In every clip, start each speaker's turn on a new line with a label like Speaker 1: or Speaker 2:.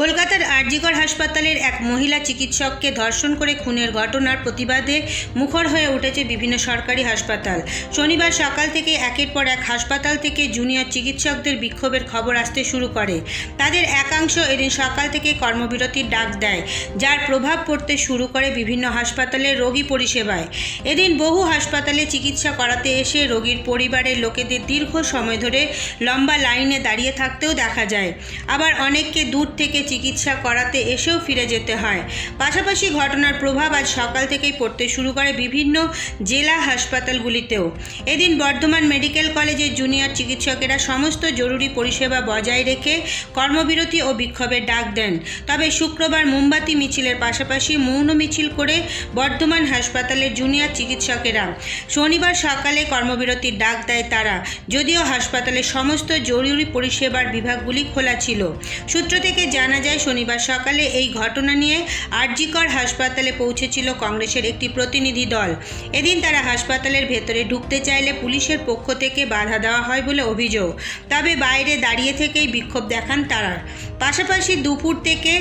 Speaker 1: কলকাতার আরজিকর হাসপাতালের এক মহিলা চিকিৎসককে ধর্ষণ করে খুনের ঘটনার প্রতিবাদে মুখর হয়ে উঠেছে বিভিন্ন সরকারি হাসপাতাল। শনিবার সকাল থেকে একের পর এক হাসপাতাল থেকে জুনিয়র চিকিৎসকদের বিক্ষোভের খবর আসতে শুরু করে। তাদের একাংশ এদিন সকাল থেকে কর্মবিরতির ডাক দেয়, যার প্রভাব পড়তে শুরু করে বিভিন্ন হাসপাতালের রোগী পরিষেবায়। এদিন বহু হাসপাতালে চিকিৎসা করাতে এসে রোগীর পরিবারের লোকেদের দীর্ঘ সময় ধরে লম্বা লাইনে দাঁড়িয়ে থাকতেও দেখা যায়। আবার অনেককে দূর থেকে চিকিৎসা করাতে এসেও ফিরে যেতে হয়। পাশাপাশি ঘটনার প্রভাব আজ সকাল থেকেই পড়তে শুরু করে বিভিন্ন জেলা হাসপাতালগুলিতেও। এদিন বর্ধমান মেডিকেল কলেজের জুনিয়র চিকিৎসকেরা সমস্ত জরুরি পরিষেবা বজায় রেখে কর্মবিরতি ও বিক্ষোভের ডাক দেন। তবে শুক্রবার মোমবাতি মিছিলের পাশাপাশি মৌন মিছিল করে বর্ধমান হাসপাতালের জুনিয়র চিকিৎসকেরা শনিবার সকালে কর্মবিরতির ডাক দেয় তারা। যদিও হাসপাতালের সমস্ত জরুরি পরিষেবার বিভাগগুলি খোলা ছিল। সূত্র থেকে জানা যায়, শনিবার সকালে এই ঘটনা নিয়ে আরজিকর হাসপাতালে পৌঁছেছিল কংগ্রেসের একটি প্রতিনিধি দল। এদিন তারা হাসপাতালের ভেতরে ঢুকতে চাইলে পুলিশের পক্ষ থেকে বাধা দেওয়া হয় বলে অভিযোগ। তবে বাইরে দাঁড়িয়ে থেকেই বিক্ষোভ দেখান তারা। পাশাপাশি দুপুর থেকে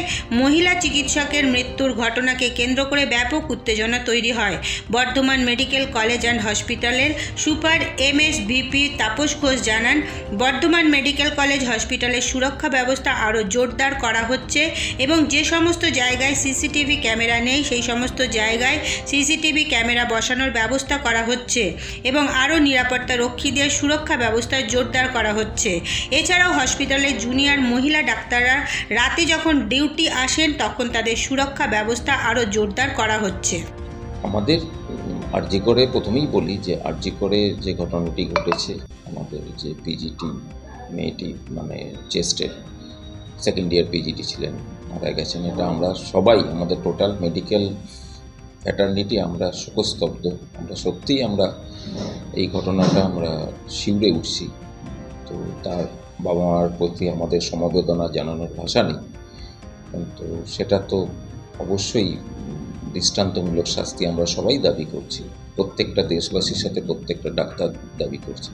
Speaker 1: মহিলা চিকিৎসকের মৃত্যুর ঘটনাকে কেন্দ্র করে ব্যাপক উত্তেজনা তৈরি হয়। বর্ধমান মেডিকেল কলেজ অ্যান্ড হসপিটালের super M S VP Tapas Ghosh জানান, বর্ধমান মেডিকেল কলেজ হসপিটালের সুরক্ষা ব্যবস্থা আরও জোরদার করা হচ্ছে এবং যে সমস্ত জায়গায় সিসিটিভি ক্যামেরা নেই, সেই সমস্ত জায়গায় সিসিটিভি ক্যামেরা বসানোর ব্যবস্থা করা হচ্ছে এবং আরও নিরাপত্তা রক্ষী দিয়ে সুরক্ষা ব্যবস্থা জোরদার করা হচ্ছে। এছাড়াও হসপিটালে জুনিয়র মহিলা ডাক্তাররা রাতে যখন ডিউটি আসেন, তখন তাদের সুরক্ষা ব্যবস্থা আরও জোরদার করা হচ্ছে।
Speaker 2: আমাদের, আরজি করে প্রথমেই বলি যে, আরজি করে যে ঘটনাটি ঘটেছে, আমাদের যে পিজিটি মেয়েটি মানে চেস্টের সেকেন্ড ইয়ার পিজিটি ছিলেন, মারা গেছেন। এটা আমরা সবাই, আমাদের টোটাল মেডিকেল ফ্যাটার্নিটি আমরা শোকস্তব্ধ। আমরা সত্যিই আমরা এই ঘটনাটা আমরা শিউরে উঠছি। তো তার বাবা মার প্রতি আমাদের সমবেদনা জানানোর ভাষা নেই। কিন্তু সেটা তো অবশ্যই দৃষ্টান্তমূলক শাস্তি আমরা সবাই দাবি করছি। প্রত্যেকটা দেশবাসীর সাথে প্রত্যেকটা ডাক্তার দাবি করছে।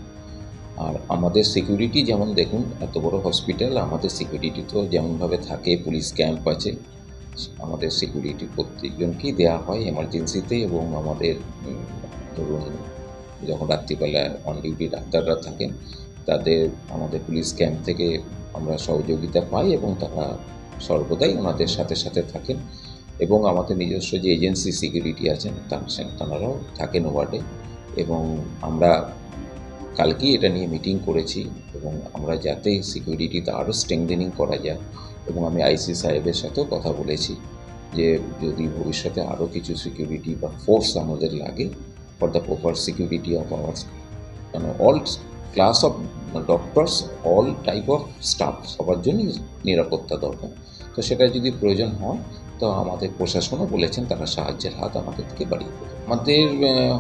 Speaker 2: আর আমাদের সিকিউরিটি যেমন দেখুন, এত বড় হসপিটাল আমাদের সিকিউরিটি তো যেমনভাবে থাকে পুলিশ ক্যাম্প আছে, আমাদের সিকিউরিটি প্রত্যেকজনকেই দেওয়া হয় এমার্জেন্সিতে এবং আমাদের ধরুন যখন রাত্রিবেলা অন ডিউটি ডাক্তাররা থাকেন, তাদের, আমাদের পুলিশ ক্যাম্প থেকে আমরা সহযোগিতা পাই এবং তারা সর্বদাই ওনাদের সাথে সাথে থাকেন এবং আমাদের নিজস্ব যে এজেন্সি সিকিউরিটি আছেন, তার তাঁরাও থাকেন ওয়ার্ডে এবং আমরা কালকেই এটা নিয়ে মিটিং করেছি এবং আমরা যাতে সিকিউরিটিতে আরও স্ট্রেংথেনিং করা যায় এবং আমি আইসি সাহেবের সাথেও কথা বলেছি যে যদি ভবিষ্যতে আরও কিছু সিকিউরিটি বা ফোর্স আমাদের লাগে for the proper security of our মানে all class of doctors all type of staff সবার জন্যই নিরাপত্তা দরকার। তো সেটা যদি প্রয়োজন হয়, তো আমাদের প্রশাসনও বলেছেন তারা সাহায্যের হাত আমাদের থেকে বাড়িয়ে দেবে। আমাদের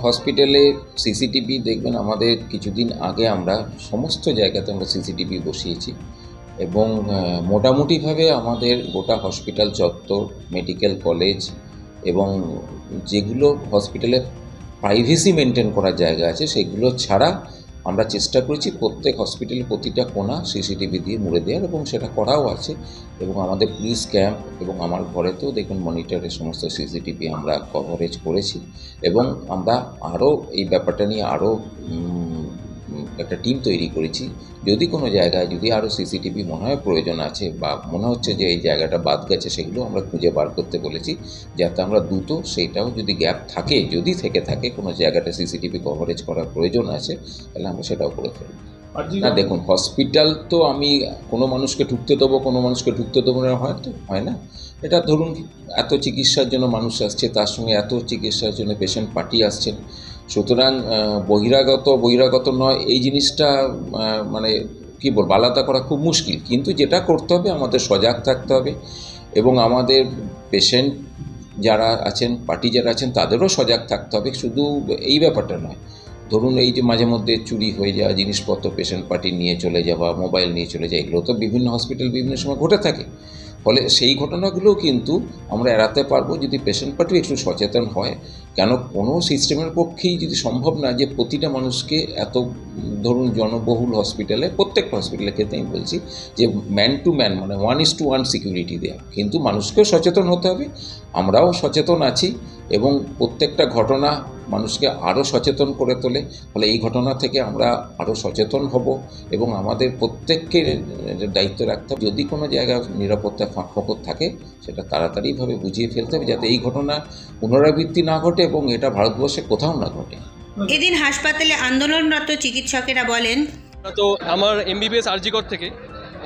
Speaker 2: হসপিটালে সিসিটিভি দেখবেন, আমাদের কিছুদিন আগে আমরা সমস্ত জায়গাতে আমরা সিসিটিভি বসিয়েছি এবং মোটামুটিভাবে আমাদের গোটা হসপিটাল চত্বর মেডিকেল কলেজ এবং যেগুলো হসপিটালে প্রাইভেসি মেনটেন করার জায়গা আছে, সেগুলো ছাড়া আমরা চেষ্টা করেছি প্রত্যেক হসপিটালের প্রতিটা কোণা সিসিটিভি দিয়ে মুড়ে দেওয়ার এবং সেটা করাও আছে এবং আমাদের পুলিশ ক্যাম্প এবং আমার ঘরেতেও দেখুন মনিটরের সমস্ত সিসিটিভি আমরা কভারেজ করেছি এবং আমরা আরও এই ব্যাপারটা নিয়ে আরও একটা টিম তৈরি করেছি। যদি কোনো জায়গায় যদি আরও সিসিটিভি মনে হয় প্রয়োজন আছে বা মনে হচ্ছে যে এই জায়গাটা বাদ গেছে সেগুলো আমরা খুঁজে বার করতে বলেছি যাতে আমরা দ্রুত সেইটাও যদি গ্যাপ থাকে যদি থেকে থাকে কোনো জায়গাটা সিসিটিভি কভারেজ করার প্রয়োজন আছে তাহলে আমরা সেটাও করে ফেলব। না দেখুন হসপিটাল তো আমি কোনো মানুষকে ঢুকতে দেবো কোনো মানুষকে ঢুকতে দেবো না হয় তো হয় না। এটা ধরুন এত চিকিৎসার জন্য মানুষ আসছে তার সঙ্গে এত চিকিৎসার জন্য পেশেন্ট পার্টি আসছেন সুতরাং বহিরাগত বহিরাগত নয়, এই জিনিসটা মানে কী বলব, আলাদা করা খুব মুশকিল। কিন্তু যেটা করতে হবে, আমাদের সজাগ থাকতে হবে এবং আমাদের পেশেন্ট যারা আছেন পার্টি যারা আছেন, তাদেরও সজাগ থাকতে হবে। শুধু এই ব্যাপারটা নয়, ধরুন এই যে মাঝে মধ্যে চুরি হয়ে যাওয়া, জিনিসপত্র পেশেন্ট পার্টি নিয়ে চলে যাওয়া মোবাইল নিয়ে চলে যাওয়া, এগুলো তো বিভিন্ন হসপিটাল বিভিন্ন সময় ঘটে থাকে। ফলে সেই ঘটনাগুলোও কিন্তু আমরা এড়াতে পারব যদি পেশেন্ট পার্টি একটু সচেতন হয়। কেন কোনো সিস্টেমের পক্ষেই যদি সম্ভব না যে প্রতিটা মানুষকে এত, ধরুন জনবহুল হসপিটালে, প্রত্যেকটা হসপিটালের ক্ষেত্রে আমি বলছি যে ম্যান টু ম্যান মানে one is to one security দেওয়া কিন্তু মানুষকেও সচেতন হতে হবে, আমরাও সচেতন আছি এবং প্রত্যেকটা ঘটনা মানুষকে আরও সচেতন করে তোলে, ফলে এই ঘটনা থেকে আমরা আরও সচেতন হব এবং আমাদের প্রত্যেককে দায়িত্ব রাখতে হবে। যদি কোনো জায়গায় নিরাপত্তা ফাঁক থাকে, সেটা তাড়াতাড়িভাবে বুঝিয়ে ফেলতে হবে যাতে এই ঘটনা পুনরাবৃত্তি না ঘটে এবং এটা ভারতবর্ষে কোথাও না ঘটে।
Speaker 1: এদিন হাসপাতালে আন্দোলনরত চিকিৎসকেরা বলেন
Speaker 3: তো আমার এমবিবিএস আরজিকর থেকে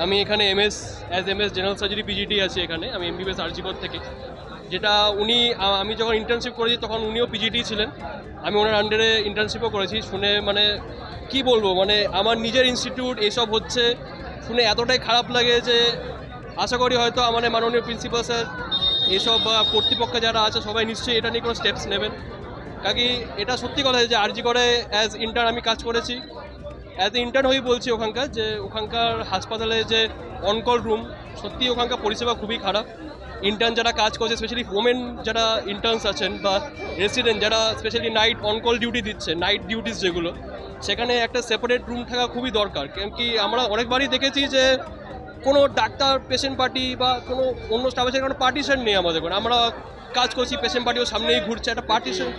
Speaker 3: আমি এখানে MS as MS general surgery PGT আছি এখানে আমি এমবিবিএস আরজিকর থেকে। যেটা উনি আমি যখন ইন্টার্নশিপ করেছি তখন উনিও পিজিটি ছিলেন আমি ওনার আন্ডারে ইন্টার্নশিপও করেছি শুনে মানে কি বলব মানে আমার নিজের ইনস্টিটিউট এসব হচ্ছে শুনে এতটাই খারাপ লাগে যে আশা করি হয়তো আমাদের মাননীয় প্রিন্সিপাল স্যার এসব কর্তৃপক্ষ যারা আছে, সবাই নিশ্চয়ই এটা নিয়ে কোনো স্টেপস নেবেন। কাকি, এটা সত্যি কথা যে আরজি করে অ্যাজ ইন্টার্ন আমি কাজ করেছি। অ্যাজ এ ইন্টার্ন হয়ে বলছি ওখানকার যে, ওখানকার হাসপাতালে যে অনকল রুম সত্যি ওখানকার পরিষেবা খুবই খারাপ। ইন্টার্ন যারা কাজ করছে স্পেশালি ওমেন যারা ইন্টার্নস আছেন বা রেসিডেন্ট যারা specially night on call duty দিচ্ছে নাইট ডিউটিস যেগুলো, সেখানে একটা সেপারেট রুম থাকা খুবই দরকার। কেন কি আমরা অনেকবারই দেখেছি যে কোনো ডাক্তার পেশেন্ট পার্টি বা কোনো অন্য স্টাফ আছে কোনো পার্টিশন নেই আমাদের কোনো। আমরা কাজ করছি পেশেন্ট পার্টিও সামনেই ঘুরছে, একটা পার্টিশন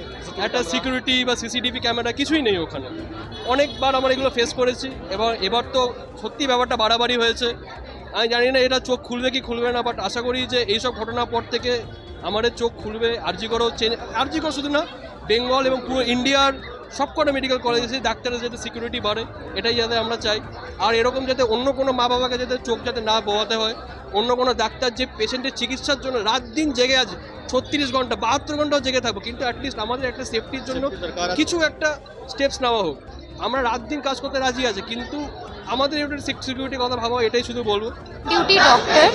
Speaker 3: একটা সিকিউরিটি বা সিসিটিভি ক্যামেরা কিছুই নেই ওখানে। অনেকবার আমরা এগুলো ফেস করেছি, এবার এবার তো সত্যি ব্যাপারটা বাড়াবাড়ি হয়েছে। আমি জানি না এটা চোখ খুলবে কি খুলবে না বাট আশা করি যে এইসব ঘটনার পর থেকে আমাদের চোখ খুলবে আরজিকরও চেঞ্জ আরজিকর শুধু না বেঙ্গল এবং পুরো ইন্ডিয়ার সবকটা মেডিকেল কলেজে ডাক্তারের যাতে সিকিউরিটি বাড়ে এটাই যাতে আমরা চাই। আর এরকম যাতে অন্য কোনো মা বাবাকে যাতে চোখ যাতে না বোয়াতে হয় অন্য কোনো ডাক্তার যে পেশেন্টের চিকিৎসার জন্য রাত দিন জেগে আছে ছত্রিশ ঘণ্টা বাহাত্তর ঘন্টাও জেগে থাকব কিন্তু অ্যাটলিস্ট আমাদের একটা সেফটির জন্য কিছু একটা স্টেপস নেওয়া হোক। আমরা রাত দিন কাজ করতে রাজি আছে কিন্তু আমাদের একটা সিকিউরিটির কথা ভাবো, এটাই শুধু বলব।
Speaker 4: ডিউটি ডক্টর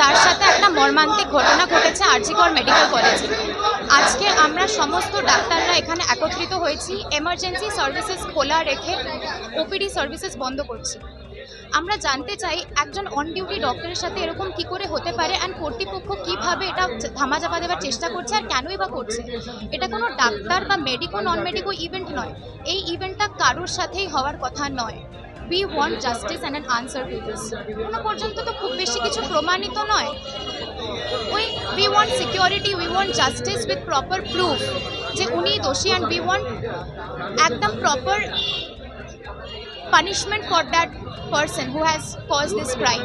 Speaker 4: তার সাথে একটা মর্মান্তিক ঘটনা ঘটেছে আরজিকর মেডিকেল কলেজে। আজকে আমরা সমস্ত ডাক্তাররা এখানে একত্রিত হয়েছি এমার্জেন্সি সার্ভিসেস খোলা রেখে ওপিডি সার্ভিসেস বন্ধ করছি। আমরা জানতে চাই, একজন অন ডিউটি ডক্টরের সাথে এরকম কি করে হতে পারে অ্যান্ড কর্তৃপক্ষ কীভাবে এটা ধামাচাপা দেওয়ার চেষ্টা করছে আর কেনই বা করছে? এটা কোনো ডাক্তার বা মেডিকো নন মেডিকো ইভেন্ট নয়। এই ইভেন্টটা কারোর সাথেই হওয়ার কথা নয়। We want justice and an answer to this এখনও পর্যন্ত তো খুব বেশি কিছু প্রমাণিত নয়। We we want security we want justice with proper proof যে উনি দোষী অ্যান্ড উই ওয়ান্ট একদম proper punishment for that person who has cause this crime